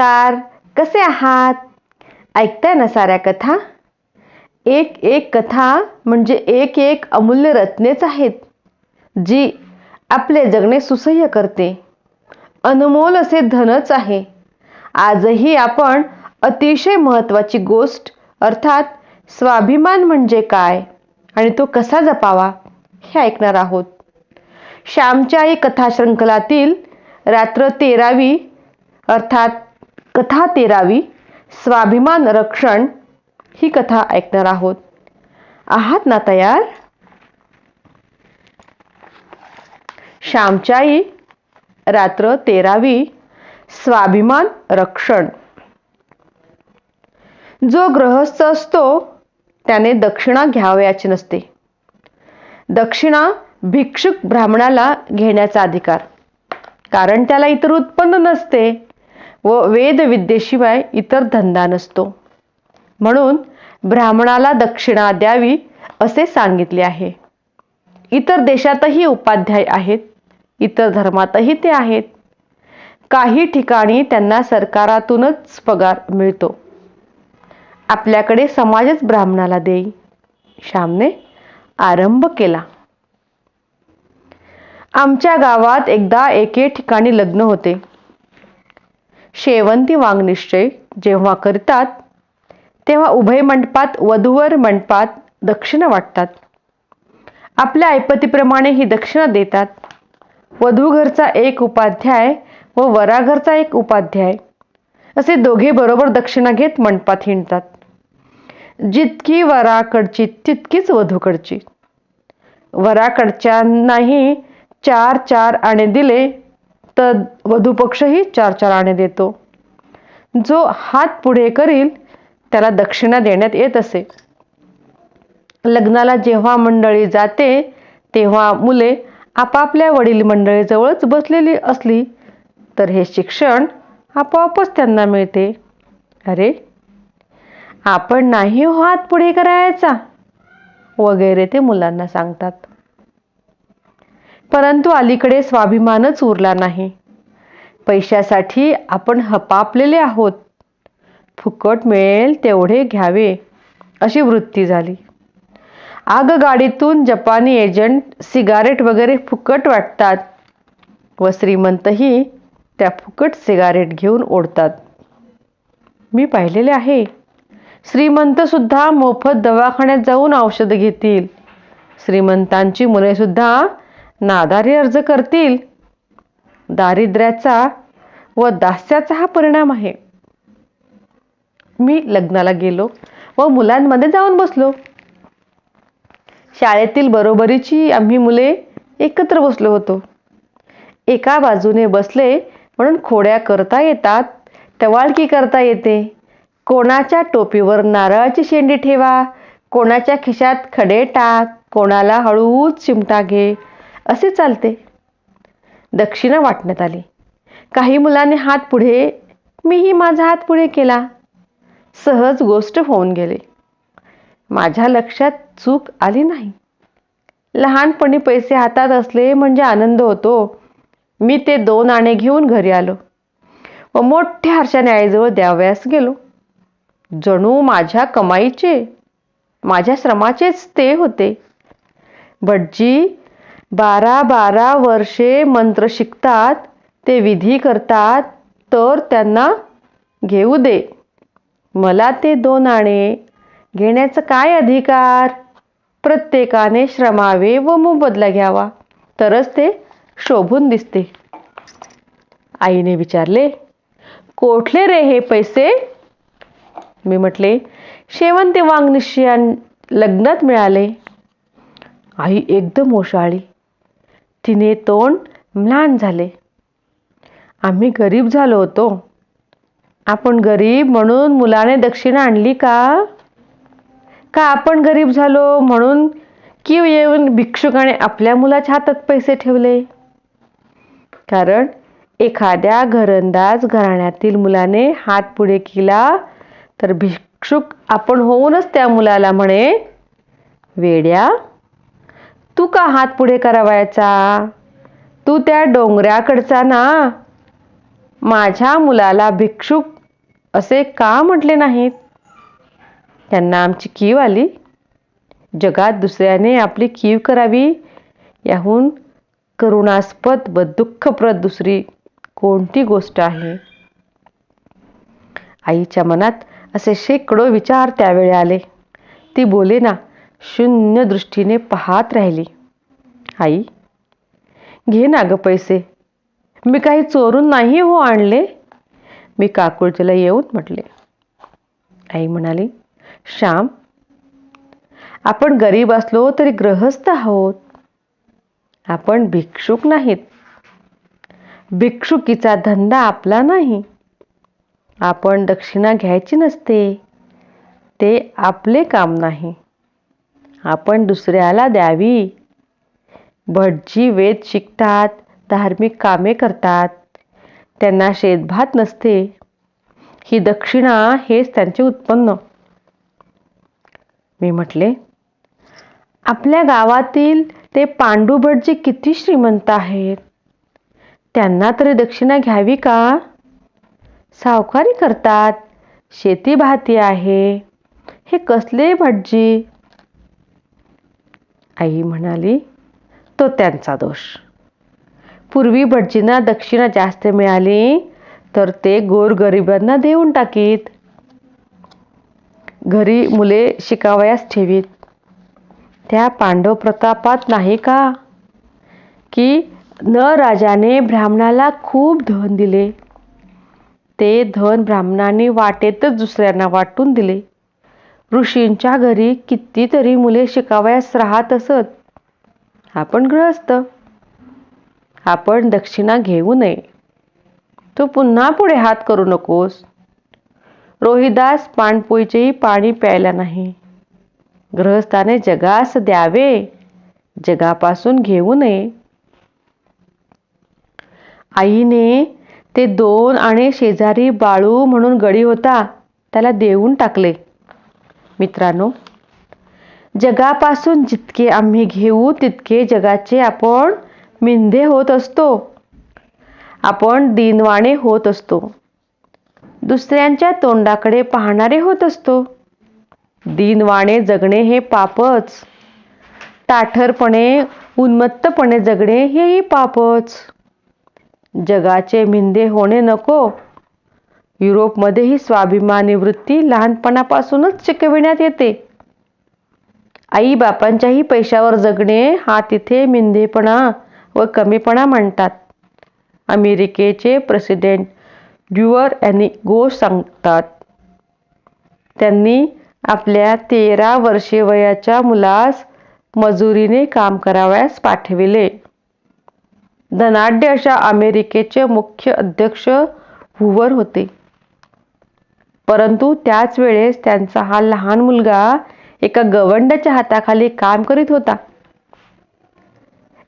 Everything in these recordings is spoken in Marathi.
नमस्कार कसे आहात? ऐकताय ना साऱ्या कथा? एक एक कथा म्हणजे एक एक अमूल्य रत्नेच आहेत जी आपले जगणे सुसह्य करते. अनमोल असे धनच आहे. आजही आपण अतिशय महत्त्वाची गोष्ट अर्थात स्वाभिमान म्हणजे काय आणि तो कसा जपावा हे ऐकणार आहोत. श्यामच्या आई कथाशृंखलातील रात्र तेरावी अर्थात कथा तेरावी स्वाभिमान रक्षण ही कथा ऐकणार आहोत. आहात ना तयार? श्यामच्याई रात्र तेरावी स्वाभिमान रक्षण. जो गृहस्थ असतो त्याने दक्षिणा घ्यावयाची नसते. दक्षिणा भिक्षुक ब्राह्मणाला घेण्याचा अधिकार. कारण त्याला इतर उत्पन्न नसते. व वेदविद्येशिवाय इतर धंदा नसतो. म्हणून ब्राह्मणाला दक्षिणा द्यावी असे सांगितले आहे. इतर देशातही उपाध्याय आहेत. इतर धर्मातही ते आहेत. काही ठिकाणी त्यांना सरकारातूनच पगार मिळतो. आपल्याकडे समाजच ब्राह्मणाला देई. श्यामने आरंभ केला. आमच्या गावात एकदा एके ठिकाणी लग्न होते. शेवंती वांगनिश्चय जेव्हा करतात तेव्हा उभय मंडपात वधूवर मंडपात दक्षिणा वाटतात. आपल्या ऐपतीप्रमाणे ही दक्षिणा देतात. वधू घरचा एक उपाध्याय व वराघरचा एक उपाध्याय असे दोघे बरोबर दक्षिणा घेत मंडपात हिंडतात. जितकी वराकडची तितकीच वधूकडची. वराकडच्यांनाही चार चार आणे दिले तर वधूपक्षही चार चार आणे देतो. जो हात पुढे करील त्याला दक्षिणा देण्यात येत असे. लग्नाला जेव्हा मंडळी जाते तेव्हा मुले आपापल्या वडील मंडळीजवळच बसलेली असली तर हे शिक्षण आपोआपच त्यांना मिळते. अरे आपण नाही हो हात पुढे करायचा? वगैरे ते मुलांना सांगतात. परंतु अलीकडे स्वाभिमानच उरला नाही. पैशासाठी आपण हपापलेले आहोत. फुकट मिळेल तेवढे घ्यावे अशी वृत्ती झाली. आगगाडीतून जपानी एजंट सिगारेट वगैरे फुकट वाटतात व श्रीमंतही त्या फुकट सिगारेट घेऊन ओढतात. मी पाहिलेले आहे. श्रीमंतसुद्धा मोफत दवाखान्यात जाऊन औषधं घेतील. श्रीमंतांची मुलेसुद्धा नादारी अर्ज करतील. दारिद्र्याचा व दास्याचा हा परिणाम आहे. मी लग्नाला गेलो व मुलांमध्ये जाऊन बसलो. शाळेतील बरोबरीची आम्ही मुले एकत्र बसलो होतो. एका बाजूने बसले म्हणून खोड्या करता येतात टवाळकी करता येते. कोणाच्या टोपीवर नारळाची शेंडी ठेवा कोणाच्या खिशात खडे टाक कोणाला हळूच चिमटा घे. असे चालते. दक्षिणा वाटण्यात आली. काही मुलांनी हात पुढे मीही माझा हात पुढे केला. सहज गोष्ट होऊन गेले. माझ्या लक्षात चूक आली नाही. लहानपणी पैसे हातात असले म्हणजे आनंद होतो. मी ते दोन आणे घेऊन घरी आलो. व मोठ्या हर्षाने आईजवळ द्यावयास गेलो. जणू माझ्या कमाईचे माझ्या श्रमाचेच ते होते. भटजी बारा बारा वर्षे मंत्र शिकतात ते विधी करतात तर त्यांना घेऊ दे. मला ते दोन आणे. घेण्याचा काय अधिकार? प्रत्येकाने श्रमावे व मोबदला घ्यावा. तरच ते शोभून दिसते. आईने विचारले कोठले रे हे पैसे? मी म्हटले शेवंती वाङ्निशियान लग्नात मिळाले. आई एकदम ओशाळी तिने तोंड म्लान झाले. आम्ही गरीब झालो होतो. आपण गरीब म्हणून मुलाने दक्षिणा आणली का? का आपण गरीब झालो म्हणून की येऊन भिक्षुकाने आपल्या मुलाच्या हातात पैसे ठेवले? कारण एखाद्या घरंदाज घराण्यातील मुलाने हात पुढे केला तर भिक्षुक आपण होऊनच त्या मुलाला म्हणे वेड्या तू का हात पुढे करावायचा? तू त्या डोंगऱ्याकडचा ना. माझ्या मुलाला भिक्षुक असे का म्हटले नाहीत? त्यांना आमची कीव आली. जगात दुसऱ्याने आपली कीव करावी याहून करुणास्पद व दुःखप्रद दुसरी कोणती गोष्ट आहे? आईच्या मनात असे शेकडो विचार त्यावेळी आले. ती बोले ना शून्य दृष्टीने पाहत राहिली. आई घे ना ग पैसे. मी काही चोरून नाही हो आणले. मी काकुळतीला येऊन म्हटले. आई म्हणाली श्याम आपण गरीब असलो तरी ग्रहस्थ आहोत. आपण भिक्षुक नाहीत. भिक्षुकीचा धंदा आपला नाही. आपण दक्षिणा घ्यायची नसते. ते आपले काम नाही. आपण दुसऱ्याला द्यावी. भटजी वेद शिकतात धार्मिक कामे करतात. त्यांना शेतभात नसते. ही दक्षिणा हेच त्यांचे उत्पन्न. मी म्हटले आपल्या गावातील ते पांडू भटजी किती श्रीमंत आहेत. त्यांना तरी दक्षिणा घ्यावी का? सावकारी करतात शेती भाती आहे. हे कसले भटजी? आई म्हणाली तो त्यांचा दोष. पूर्वी भटजींना दक्षिणा जास्त मिळाली तर ते गोरगरिबांना देऊन टाकीत. घरी मुले शिकावयास ठेवीत. त्या पांडव प्रतापात नाही का? की न राजाने ब्राह्मणाला खूप धन दिले. ते धन ब्राह्मणाने वाटेतच दुसऱ्यांना वाटून दिले. ऋषींच्या घरी कितीतरी मुले शिकावयास राहत असत. आपण ग्रहस्थ आपण दक्षिणा घेऊ नये. तू पुन्हा पुढे हात करू नकोस. रोहिदास पाणपोईचेही पाणी प्यायला नाही. ग्रहस्थाने जगास द्यावे. जगापासून घेऊ नये. आईने ते दोन आणि शेजारी बाळू म्हणून गडी होता. त्याला देऊन टाकले. मित्रांनो जगापासून जितके आम्ही घेऊ तितके जगाचे आपण मिंधे होत असतो. आपण दिनवाणे होत असतो. दुसऱ्यांच्या तोंडाकडे पाहणारे होत असतो. दिनवाणे जगणे हे पापच. ताठरपणे उन्मत्तपणे जगणे हेही पापच. जगाचे मिंदे होणे नको. युरोपमध्येही स्वाभिमानी वृत्ती लहानपणापासूनच शिकविण्यात येते. आई बापांच्याही पैशावर जगणे हा तिथे मिंधेपणा व कमीपणा म्हणतात. अमेरिकेचे प्रेसिडेंट ड्युअर यांनी गोष्ट सांगतात. त्यांनी आपल्या तेरा वर्षे वयाच्या मुलास मजुरीने काम करावयास पाठविले. धनाढ्य अशा अमेरिकेचे मुख्य अध्यक्ष हुवर होते. परंतु त्याच वेळेस त्यांचा हा लहान मुलगा एका गवंडाच्या हाताखाली काम करीत होता.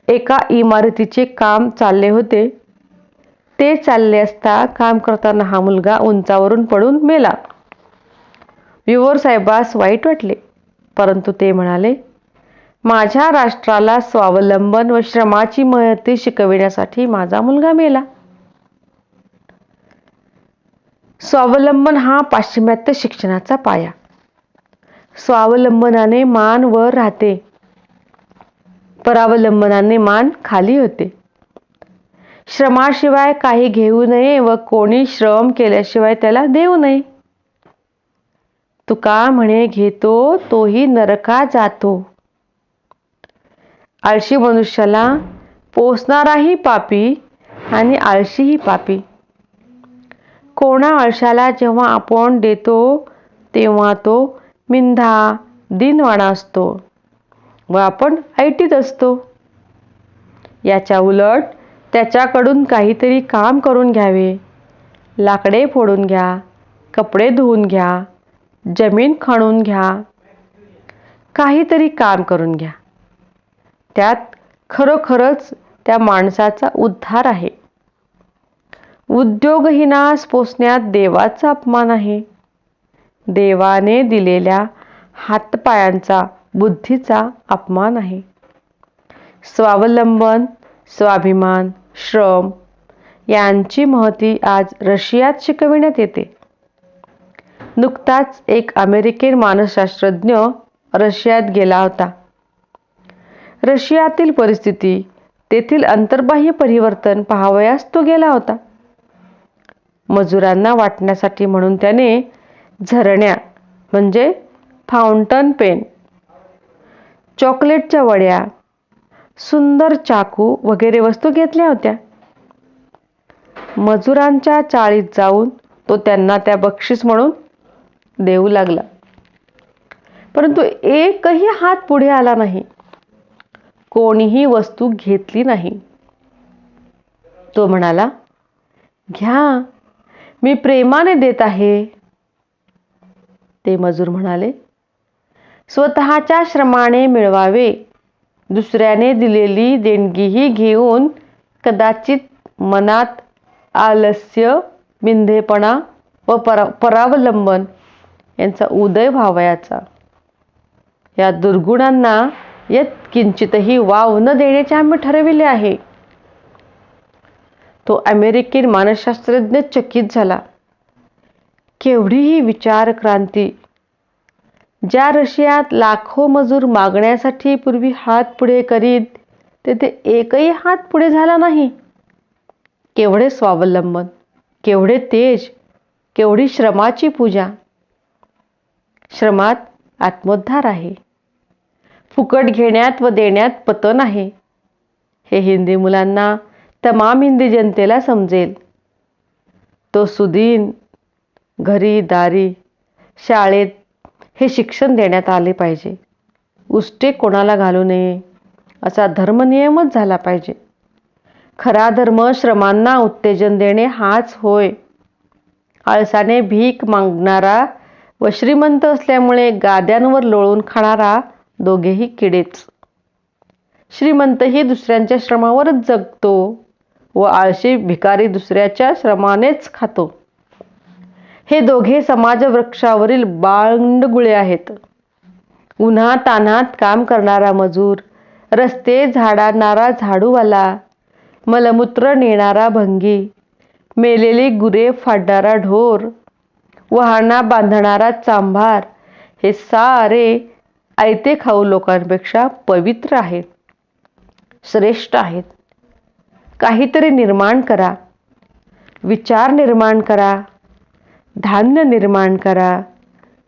एका इमारतीचे काम चालले होते. ते चालले असता काम करताना हा मुलगा उंचावरून पडून मेला. विवर साहेबास वाईट वाटले परंतु ते म्हणाले माझ्या राष्ट्राला स्वावलंबन व श्रमाची महती शिकविण्यासाठी माझा मुलगा मेला. स्वावलंबन हा पाश्चिमात्य शिक्षणाचा पाया. स्वावलंबनाने मान वर राहते. परावलंबनाने मान खाली होते. श्रमाशिवाय काही घेऊ नये व कोणी श्रम केल्याशिवाय त्याला देऊ नये. तुका म्हणे घेतो तोही नरका जातो. आळशी मनुष्याला पोसणाराही पापी आणि आळशीही पापी. कोणा आळशाला जेव्हा आपण देतो तेव्हा तो मिंधा दिनवाणा असतो व आपण ऐटीत असतो. याच्या उलट त्याच्याकडून काहीतरी काम करून घ्यावे. लाकडे फोडून घ्या कपडे धुवून घ्या जमीन खणून घ्या काहीतरी काम करून घ्या. त्यात खरोखरच त्या माणसाचा उद्धार आहे. उद्योगहीनास पोसण्यात देवाचा अपमान आहे. देवाने दिलेल्या हातपायांचा बुद्धीचा अपमान आहे. स्वावलंबन स्वाभिमान श्रम यांची महती आज रशियात शिकविण्यात येते. नुकताच एक अमेरिकन मानसशास्त्रज्ञ रशियात गेला होता. रशियातील परिस्थिती तेथील अंतर्बाह्य परिवर्तन पाहावयास तो गेला होता. मजुरांना वाटण्यासाठी म्हणून त्याने झरण्या म्हणजे फाउंटन पेन चॉकलेटच्या वड्या सुंदर चाकू वगैरे वस्तू घेतल्या होत्या. मजुरांच्या चाळीत जाऊन तो त्यांना त्या बक्षीस म्हणून देऊ लागला. परंतु एकही हात पुढे आला नाही. कोणीही वस्तू घेतली नाही. तो म्हणाला घ्या मी प्रेमाने देत आहे. ते मजूर म्हणाले स्वतःच्या श्रमाने मिळवावे. दुसऱ्याने दिलेली देणगीही घेऊन कदाचित मनात आलस्य मिंधेपणा व परा परावलंबन यांचा उदय व्हावयाचा. या दुर्गुणांना यत किंचितही वाव न देण्याचे आम्ही ठरविले आहे. तो अमेरिकन मानसशास्त्रज्ञ चकित झाला. केवढीही विचार क्रांती ज्या रशियात लाखो मजूर मागण्यासाठी पूर्वी हात पुढे करीत तेथे एकही हात पुढे झाला नाही. केवढे स्वावलंबन केवढे तेज केवढी श्रमाची पूजा. श्रमात आत्मोद्धार आहे. फुकट घेण्यात व देण्यात पतन आहे. हे हिंदी मुलांना तमाम हिंदी जनतेला समजेल. तो सुदीन घरी दारी शाळेत हे शिक्षण देण्यात आले पाहिजे. उष्टे कोणाला घालू नये असा धर्मनियमच झाला पाहिजे. खरा धर्म श्रमांना उत्तेजन देणे हाच होय. आळसाने भीक मागणारा व श्रीमंत असल्यामुळे गाद्यांवर लोळून खाणारा दोघेही किडेच. श्रीमंतही दुसऱ्यांच्या श्रमावरच जगतो. व आळशी भिकारी दुसऱ्याच्या श्रमानेच खातो. हे दोघे समाजवृक्षावरील बाळगुळे आहेत. उन्हा तान्हात काम करणारा मजूर रस्ते झाडाणारा झाडूवाला मलमूत्र नेणारा भंगी मेलेली गुरे फाडणारा ढोर वाहना बांधणारा चांभार हे सारे आयते खाऊ लोकांपेक्षा पवित्र आहेत श्रेष्ठ आहेत. काहीतरी निर्माण करा. विचार निर्माण करा. धान्य निर्माण करा.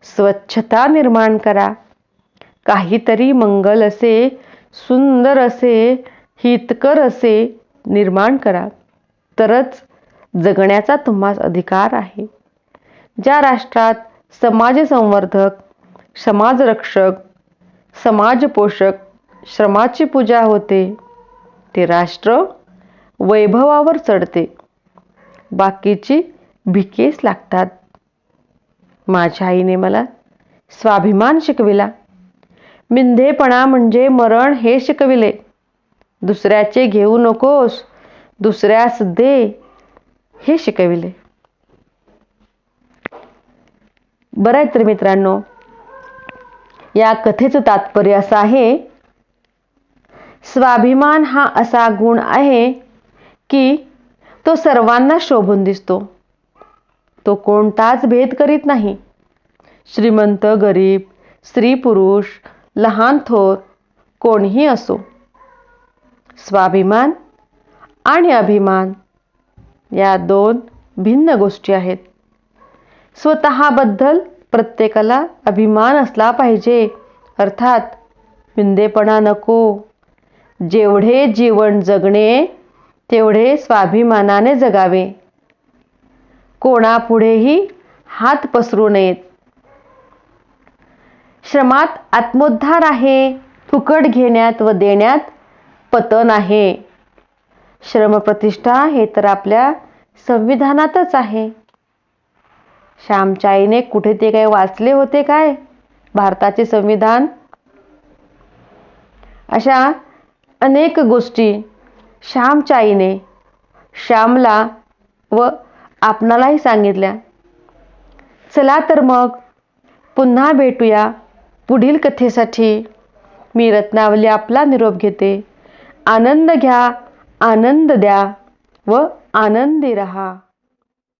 स्वच्छता निर्माण करा. काहीतरी मंगल असे सुंदर असे हितकर असे निर्माण करा. तरच जगण्याचा तुम्हास अधिकार आहे. ज्या राष्ट्रात समाजसंवर्धक समाजरक्षक समाजपोषक श्रमाची पूजा होते ते राष्ट्र वैभवावर चढते. बाकीची भिकेस लागतात. माझ्या आईने मला स्वाभिमान शिकविला. मिंधेपणा म्हणजे मरण हे शिकविले. दुसऱ्याचे घेऊ नकोस दुसऱ्यास दे हे शिकविले. बरं आहे तर मित्रांनो या कथेचं तात्पर्य असं आहे स्वाभिमान हा असा गुण आहे की तो सर्वांना शोभून दिसतो. तो कोणताच भेद करीत नाही. श्रीमंत गरीब स्त्री पुरुष लहान थोर कोणीही असो. स्वाभिमान आणि अभिमान या दोन भिन्न गोष्टी आहेत. स्वतःबद्दल प्रत्येकाला अभिमान असला पाहिजे. अर्थात विंदेपणा नको. जेवढे जीवन जगणे तेवढे स्वाभिमानाने जगावे. कोणापुढेही हात पसरू नयेत. श्रमात आत्मोद्धार आहे फुकट घेण्यात व देण्यात पतन आहे. श्रमप्रतिष्ठा हे तर आपल्या संविधानातच आहे. श्यामच्या आईने कुठे ते काय वाचले होते काय? भारताचे संविधान? अशा अनेक गोष्टी श्यामच्या आईने श्यामला व आपणालाही सांगितल्या चला तर मग पुन्हा भेटूया. पुढील कथेसाठी मी रत्नावली आपला निरोप घेते. आनंद घ्या आनंद द्या व आनंदी रहा.